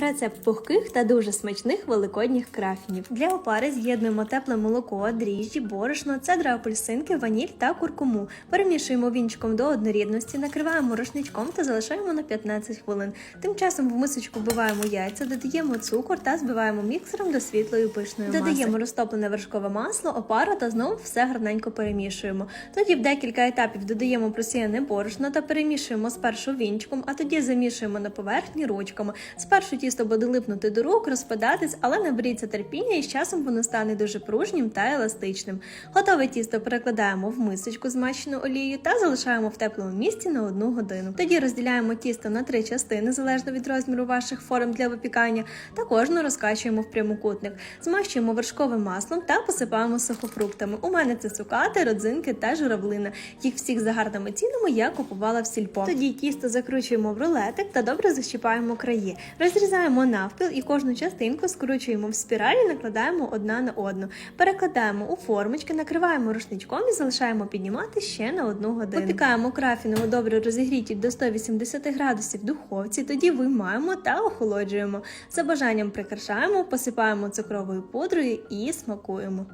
Рецепт пухких та дуже смачних великодніх крафінів. Для опари з'єднуємо тепле молоко, дріжджі, борошно, цедра апельсинки, ваніль та куркуму. Перемішуємо вінчиком до однорідності, накриваємо рушничком та залишаємо на 15 хвилин. Тим часом в мисочку вбиваємо яйця, додаємо цукор та збиваємо міксером до світлої пишної маси. Додаємо розтоплене вершкове масло, опару та знову все гарненько перемішуємо. Тоді в декілька етапів додаємо просіяне борошно та перемішуємо спершу вінчиком, а тоді замішуємо на поверхні ручками. Спершу тісто буде липнути до рук, розпадатись, але наберіться терпіння і з часом воно стане дуже пружнім та еластичним. Готове тісто перекладаємо в мисочку, змащену олією, та залишаємо в теплому місці на одну годину. Тоді розділяємо тісто на три частини, залежно від розміру ваших форм для випікання, та кожну розкачуємо в прямокутник. Змащуємо вершковим маслом та посипаємо сухофруктами. У мене це цукати, родзинки та журавлина. Їх всіх за гарними цінами я купувала в сільпо. Тоді тісто закручуємо в рулетик та добре защіпаємо краї. Розрізаємо навпіл і кожну частинку скручуємо в спіралі, накладаємо одна на одну. Перекладаємо у формочки, накриваємо рушничком і залишаємо піднімати ще на одну годину. Випікаємо крафіни у добре розігріті до 180 градусів духовці, тоді виймаємо та охолоджуємо. За бажанням прикрашаємо, посипаємо цукровою пудрою і смакуємо.